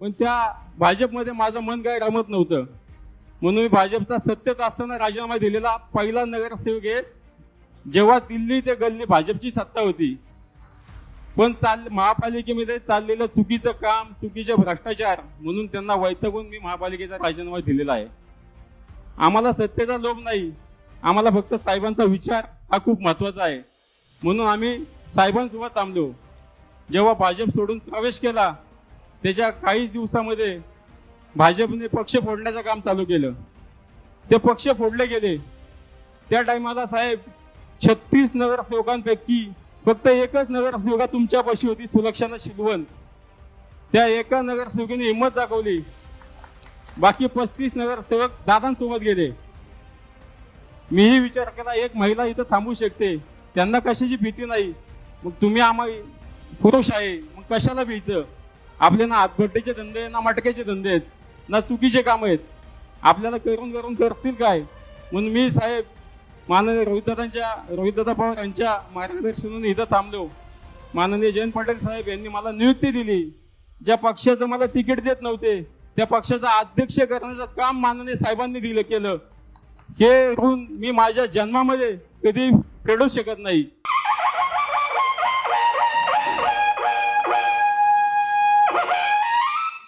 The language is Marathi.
पण त्या भाजपमध्ये माझं मन काय रमत नव्हतं. म्हणून मी भाजपचा सत्तेत असताना राजीनामा दिलेला पहिला नगरसेवक आहे जेव्हा दिल्ली ते गल्ली भाजपची सत्ता होती. पण चाल महापालिकेमध्ये चाललेलं चुकीचं काम चुकीचे भ्रष्टाचार म्हणून त्यांना वैतगून मी महापालिकेचा राजीनामा दिलेला आहे. आम्हाला सत्तेचा लोभ नाही. आम्हाला फक्त साहेबांचा विचार हा खूप महत्त्वाचा आहे. म्हणून आम्ही साहेबांसोबत थांबलो. जेव्हा भाजप सोडून प्रवेश केला त्याच्या काही दिवसामध्ये भाजपने पक्ष फोडण्याचं काम चालू केलं. ते पक्ष फोडले गेले. त्या टायमाला साहेब छत्तीस नगरसेवकांपैकी फक्त एकच नगरसेवका तुमच्यापाशी होती सुलक्षणा शिलवण त्या एका नगरसेवकीने हिंमत दाखवली. बाकी पस्तीस नगरसेवक दादांसोबत गेले. मीही विचार केला एक महिला इथं थांबू शकते. त्यांना कशाची भीती नाही. मग तुम्ही आम्हाला पुरुष आहे. मग कशाला भीचं आपले ना हातभट्टीचे धंदे ना मटक्याचे धंदे आहेत ना चुकीचे काम आहेत. आपल्याला करून करून करतील काय? म्हणून मी साहेब माननीय रोहितदादांच्या रोहितदादा पवार यांच्या मार्गदर्शनाने इथं थांबलो. माननीय जयंत पाटील साहेब यांनी मला नियुक्ती दिली. ज्या पक्षाचं मला तिकीट देत नव्हते त्या पक्षाचा अध्यक्ष करण्याचं काम माननीय साहेबांनी दिलं केलं. हे ऋण मी माझ्या जन्मामध्ये कधी फेडू शकत नाही.